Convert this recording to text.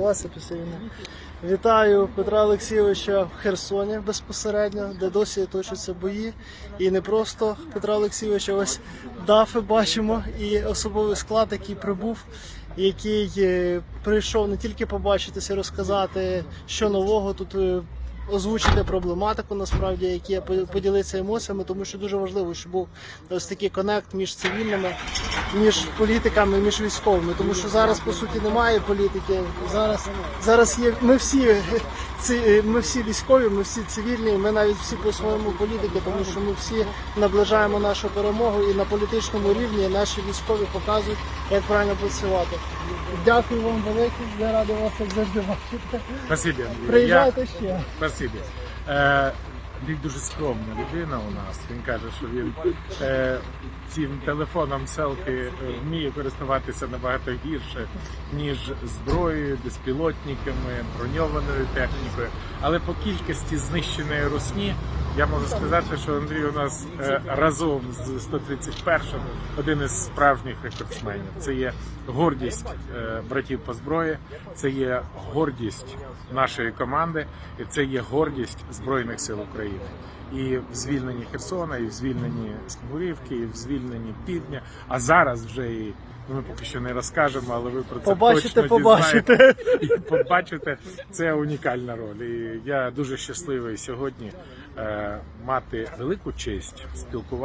Вася Пісаріна. Вітаю Петра Олексійовича в Херсоні безпосередньо, де досі точаться бої. І не просто Петра Олексійовича, ось дафи бачимо, і особовий склад, який прибув, який е, прийшов не тільки побачитися, розказати, що нового тут. е, Озвучити проблематику насправді, які по- поділитися емоціями, тому що дуже важливо, щоб був ось такий конект між цивільними, між політиками, між військовими. Тому що зараз по суті немає політики. Зараз зараз є. Ми всі ці ми всі військові, ми всі цивільні. Ми навіть всі по своєму політики, тому що ми всі наближаємо нашу перемогу і на політичному рівні наші військові показують, як правильно працювати. Дякую вам велике. Я радий вас як завжди бачити. Спасибі. Приїжджайте ще. Спасибі. Андрій дуже скромна людина у нас. Він каже, що він е, цим телефоном селфі е, вміє користуватися набагато гірше, ніж зброєю, безпілотниками, броньованою технікою. Але по кількості знищеної русні я можу сказати, що Андрій у нас е, разом з 131-м один із справжніх рекордсменів. Це є гордість е, братів по зброї, це є гордість нашої команди, і це є гордість Збройних сил України. І в звільненні Херсона, і в звільненні Снігурівки, і в звільненні Півдня. А зараз вже і ну, ми поки що не розкажемо, але ви про це Побачите, точно побачите. І побачите, це унікальна роль. І я дуже щасливий сьогодні мати велику честь спілкуватися.